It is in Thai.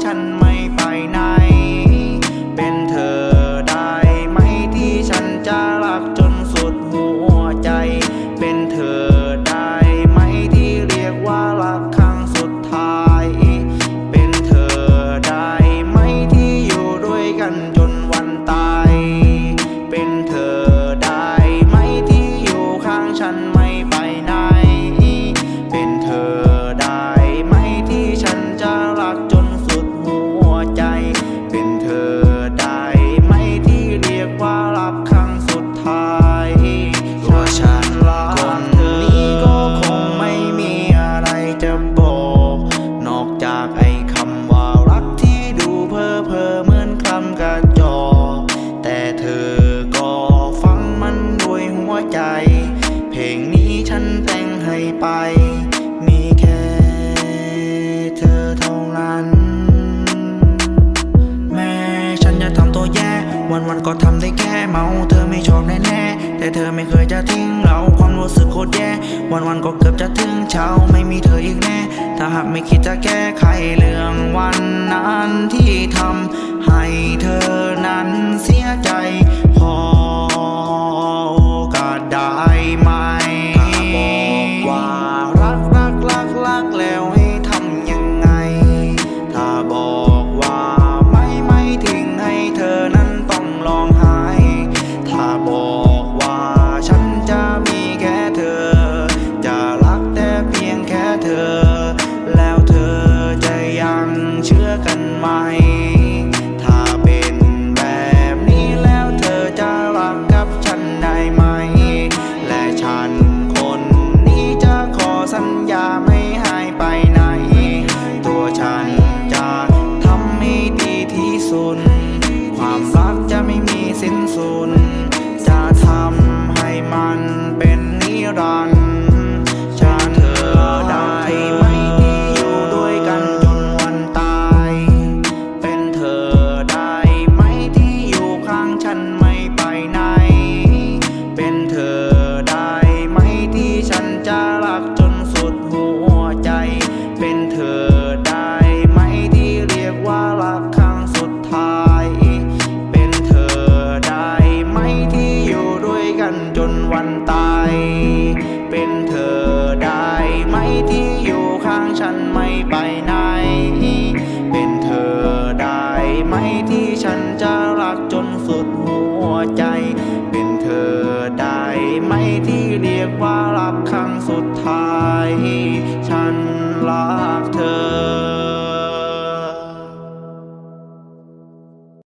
chăn ไป มีแค่เธอเท่านั้น แม่ฉันจะทำตัวแย่ วันวันก็ทำได้แค่เมา เธอไม่ชอบแน่แต่เธอไม่เคยจะทิ้งเราความรู้สึกโคตรแย่ วันวันก็เกือบจะถึงเช้าไม่มีเธออีกแน่ ถ้าหากไม่คิดจะแก้ไขเรื่องวัน ความรักจะไม่มีสิ้นสุด จะทำให้มันเป็นนิรันดร์ กันจนวันตาย เป็นเธอได้ไหมที่อยู่ข้างฉันไม่ไปไหน เป็นเธอได้ไหมที่ฉันจะรักจนสุดหัว